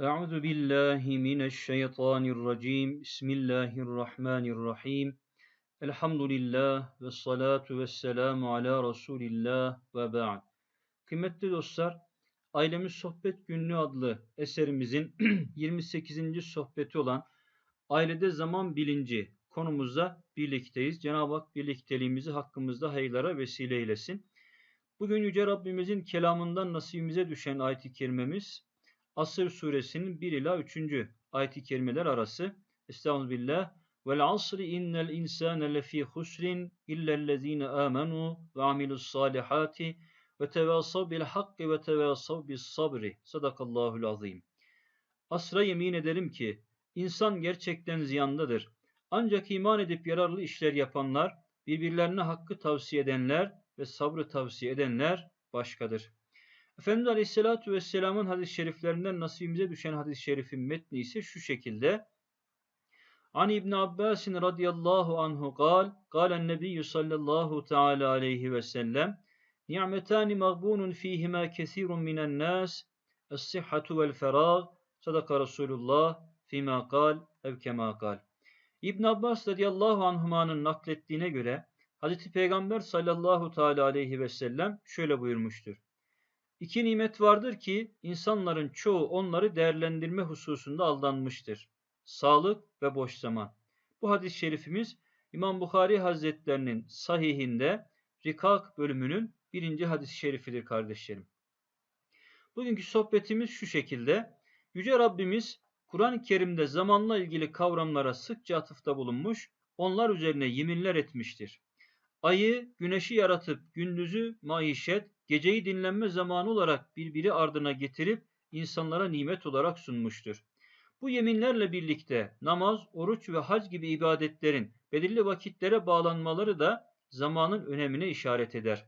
أعوذ بالله من الشيطان الرجيم بسم الله الرحمن الرحيم الحمد لله والصلاة والسلام على رسول الله ve ba'd. Kıymetli dostlar, Ailemiz Sohbet Günlüğü adlı eserimizin 28. sohbeti olan Ailede Zaman Bilinci konumuzda birlikteyiz. Cenab-ı Hak birlikteliğimizi hakkımızda hayırlara vesile eylesin. Bugün Yüce Rabbimizin kelamından nasibimize düşen ayet-i kerimemiz Asır suresinin 1 ila 3. ayet-i kerimeler arası. Estağfirullah. Vel asri innel insane lefî husrin illellezîne âmenû ve amilus salihati ve tevasav bil hakki ve tevasav bis sabri. Sadakallahul azim. Asra yemin ederim ki insan gerçekten ziyandadır. Ancak iman edip yararlı işler yapanlar, birbirlerine hakkı tavsiye edenler ve sabrı tavsiye edenler başkadır. Efendimiz Aleyhisselatü Vesselam'ın hadis-i şeriflerinden nasibimize düşen hadis-i şerifin metni ise şu şekilde. An İbn Abbas radıyallahu anhu gal, galen Nebiyyü sallallahu teala aleyhi ve sellem, Ni'metani mağbunun fihima kesirun minen nas, es-sihhatu vel ferag, sadaka Resulullah fîmâ kal ev kemâ kal. İbn Abbas radıyallahu anhumanın naklettiğine göre Hazreti Peygamber sallallahu teala aleyhi ve sellem şöyle buyurmuştur. İki nimet vardır ki insanların çoğu onları değerlendirme hususunda aldanmıştır. Sağlık ve boş zaman. Bu hadis-i şerifimiz İmam Bukhari Hazretlerinin sahihinde Rikak bölümünün birinci hadis-i şerifidir kardeşlerim. Bugünkü sohbetimiz şu şekilde. Yüce Rabbimiz Kur'an-ı Kerim'de zamanla ilgili kavramlara sıkça atıfta bulunmuş, onlar üzerine yeminler etmiştir. Ayı, güneşi yaratıp gündüzü maişet, geceyi dinlenme zamanı olarak birbiri ardına getirip insanlara nimet olarak sunmuştur. Bu yeminlerle birlikte namaz, oruç ve hac gibi ibadetlerin belirli vakitlere bağlanmaları da zamanın önemine işaret eder.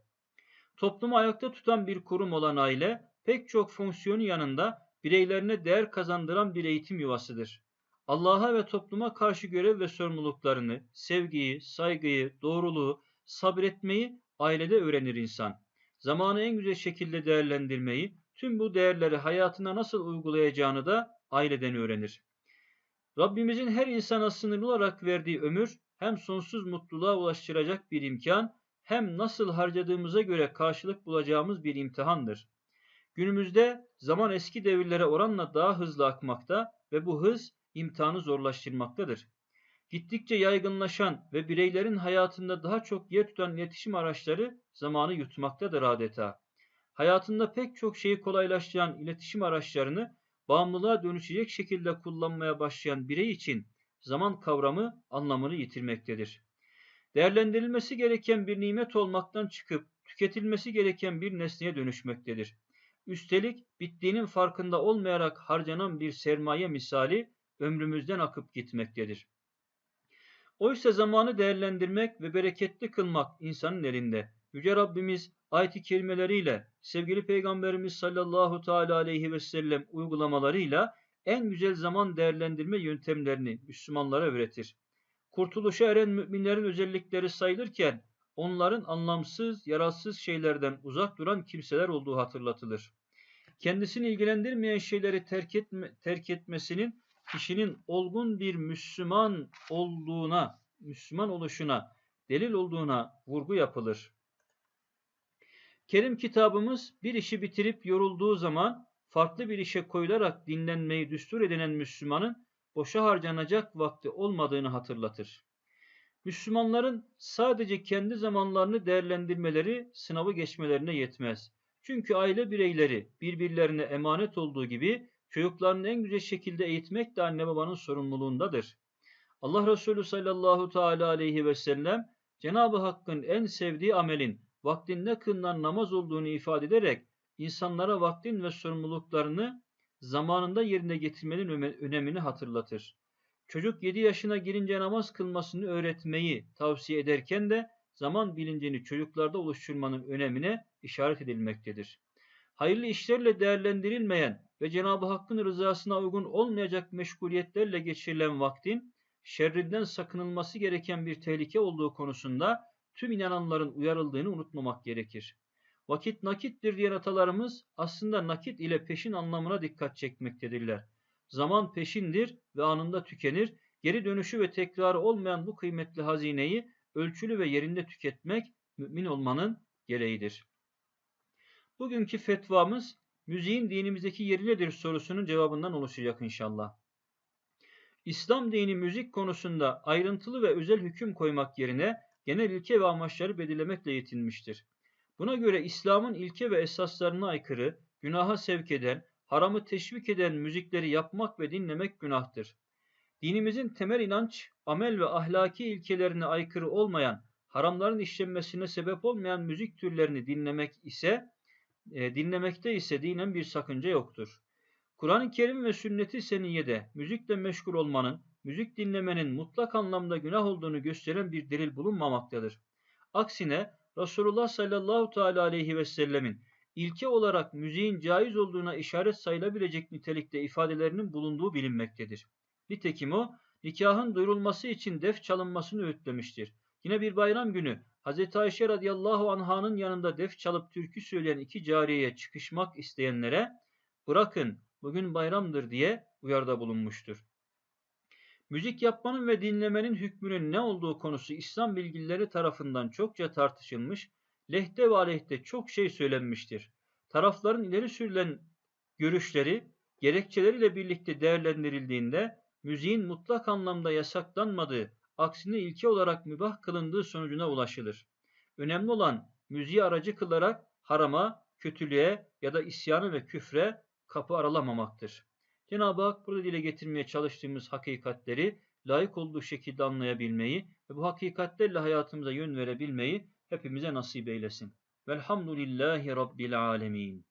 Toplumu ayakta tutan bir kurum olan aile, pek çok fonksiyonu yanında bireylerine değer kazandıran bir eğitim yuvasıdır. Allah'a ve topluma karşı görev ve sorumluluklarını, sevgiyi, saygıyı, doğruluğu, sabretmeyi ailede öğrenir insan. Zamanı en güzel şekilde değerlendirmeyi, tüm bu değerleri hayatına nasıl uygulayacağını da aileden öğrenir. Rabbimizin her insana sınırlı olarak verdiği ömür hem sonsuz mutluluğa ulaştıracak bir imkan hem nasıl harcadığımıza göre karşılık bulacağımız bir imtihandır. Günümüzde zaman eski devirlere oranla daha hızlı akmakta ve bu hız imtihanı zorlaştırmaktadır. Gittikçe yaygınlaşan ve bireylerin hayatında daha çok yer tutan iletişim araçları zamanı yutmaktadır adeta. Hayatında pek çok şeyi kolaylaştıran iletişim araçlarını bağımlılığa dönüşecek şekilde kullanmaya başlayan birey için zaman kavramı anlamını yitirmektedir. Değerlendirilmesi gereken bir nimet olmaktan çıkıp tüketilmesi gereken bir nesneye dönüşmektedir. Üstelik bittiğinin farkında olmayarak harcanan bir sermaye misali ömrümüzden akıp gitmektedir. Oysa zamanı değerlendirmek ve bereketli kılmak insanın elinde. Yüce Rabbimiz ayet-i kerimeleriyle, sevgili Peygamberimiz sallallahu teala aleyhi ve sellem uygulamalarıyla en güzel zaman değerlendirme yöntemlerini Müslümanlara öğretir. Kurtuluşa eren müminlerin özellikleri sayılırken onların anlamsız, yararsız şeylerden uzak duran kimseler olduğu hatırlatılır. Kendisini ilgilendirmeyen şeyleri terk, etme, terk etmesinin kişinin olgun bir Müslüman olduğuna, Müslüman oluşuna, delil olduğuna vurgu yapılır. Kerim kitabımız bir işi bitirip yorulduğu zaman farklı bir işe koyularak dinlenmeyi düstur edinen Müslümanın boşa harcanacak vakti olmadığını hatırlatır. Müslümanların sadece kendi zamanlarını değerlendirmeleri sınavı geçmelerine yetmez. Çünkü aile bireyleri birbirlerine emanet olduğu gibi çocuklarını en güzel şekilde eğitmek de anne babanın sorumluluğundadır. Allah Resulü sallallahu teala aleyhi ve sellem Cenab-ı Hakk'ın en sevdiği amelin vaktin ne kılınan namaz olduğunu ifade ederek insanlara vaktin ve sorumluluklarını zamanında yerine getirmenin önemini hatırlatır. Çocuk 7 yaşına girince namaz kılmasını öğretmeyi tavsiye ederken de zaman bilincini çocuklarda oluşturmanın önemine işaret edilmektedir. Hayırlı işlerle değerlendirilmeyen ve Cenab-ı Hakk'ın rızasına uygun olmayacak meşguliyetlerle geçirilen vaktin şerrinden sakınılması gereken bir tehlike olduğu konusunda tüm inananların uyarıldığını unutmamak gerekir. Vakit nakittir diyen atalarımız aslında nakit ile peşin anlamına dikkat çekmektedirler. Zaman peşindir ve anında tükenir. Geri dönüşü ve tekrarı olmayan bu kıymetli hazineyi ölçülü ve yerinde tüketmek mümin olmanın gereğidir. Bugünkü fetvamız müziğin dinimizdeki yeri nedir sorusunun cevabından oluşacak inşallah. İslam dini müzik konusunda ayrıntılı ve özel hüküm koymak yerine genel ilke ve amaçları belirlemekle yetinmiştir. Buna göre İslam'ın ilke ve esaslarına aykırı, günaha sevk eden, haramı teşvik eden müzikleri yapmak ve dinlemek günahtır. Dinimizin temel inanç, amel ve ahlaki ilkelerine aykırı olmayan, haramların işlenmesine sebep olmayan müzik türlerini dinlemek ise e, dinlemekte ise dinen bir sakınca yoktur. Kur'an-ı Kerim ve sünnet-i seniyede müzikle meşgul olmanın, müzik dinlemenin mutlak anlamda günah olduğunu gösteren bir delil bulunmamaktadır. Aksine Resulullah sallallahu teala aleyhi ve sellemin ilke olarak müziğin caiz olduğuna işaret sayılabilecek nitelikte ifadelerinin bulunduğu bilinmektedir. Nitekim o, nikahın duyurulması için def çalınmasını öğütlemiştir. Yine bir bayram günü Hz. Ayşe radıyallahu anh'ın yanında def çalıp türkü söyleyen iki cariyeye çıkışmak isteyenlere bırakın bugün bayramdır diye uyarda bulunmuştur. Müzik yapmanın ve dinlemenin hükmünün ne olduğu konusu İslam bilgileri tarafından çokça tartışılmış, lehte ve aleyhte çok şey söylenmiştir. Tarafların ileri sürülen görüşleri, gerekçeleriyle birlikte değerlendirildiğinde müziğin mutlak anlamda yasaklanmadığı, aksine ilke olarak mübah kılındığı sonucuna ulaşılır. Önemli olan müziği aracı kılarak harama, kötülüğe ya da isyanı ve küfre kapı aralamamaktır. Cenab-ı Hak burada dile getirmeye çalıştığımız hakikatleri layık olduğu şekilde anlayabilmeyi ve bu hakikatlerle hayatımıza yön verebilmeyi hepimize nasip eylesin. Velhamdülillahi Rabbil alemin.